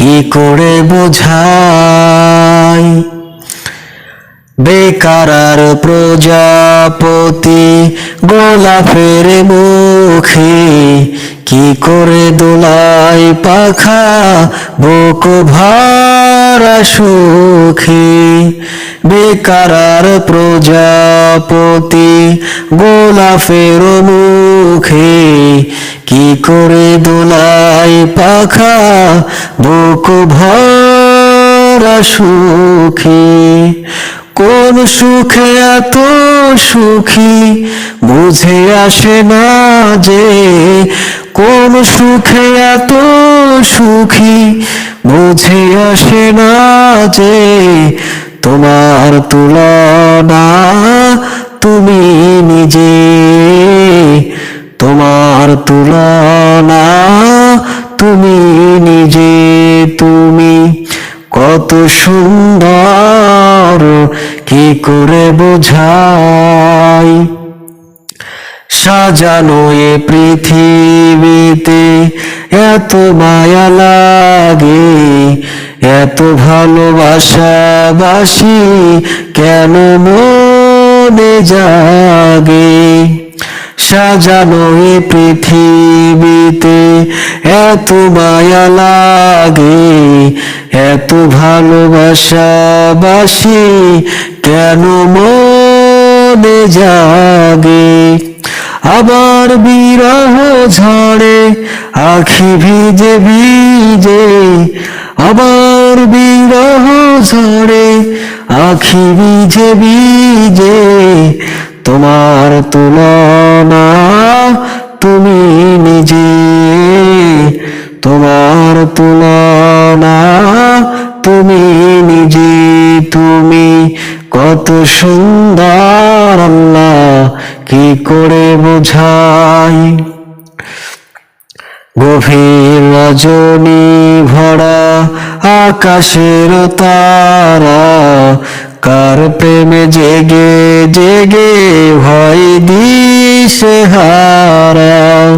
কি করে বোঝাই? বেকারার প্রজাপতি গোলাপের মুখে কি করে দোলাই পাখা বুক ভরা সুখে? বেকারার প্রজাপতি গোলাপের মুখে কি করে দোলাই পাখা বুক ভরা সুখে? কোন সুখে এত সুখী? বুঝে আসে না যে কোন সুখে এত সুখী? বুঝে আসে না যে তোমার তুলনা তুমি তুমি নিজে, তুমি কত সুন্দর, কি করে বোঝাই? সাজানো এ পৃথিবীতে এত মায়া লাগে, এত ভালোবাসা বাসি কেন মনে জাগে? সাজানো এ পৃথিবীতে, এত মায়া লাগে, এত ভালোবাসা বাসি কেন মনে জাগে? আবার বিরহ ঝড়ে, আখি ভিজে ভিজে, আবার বিরহ ঝড়ে আখি বিজে ভিজে তোমার তুলনা, তুমি নিজে। তোমার তুলনা, তুমি নিজে। তুমি কত সুন্দর আল্লাহ, কি করে বোঝাই গভীর রজনী ভরা আকাশের তারা কার প্রেমে জেগে জেগে ভয় দিশে হারা।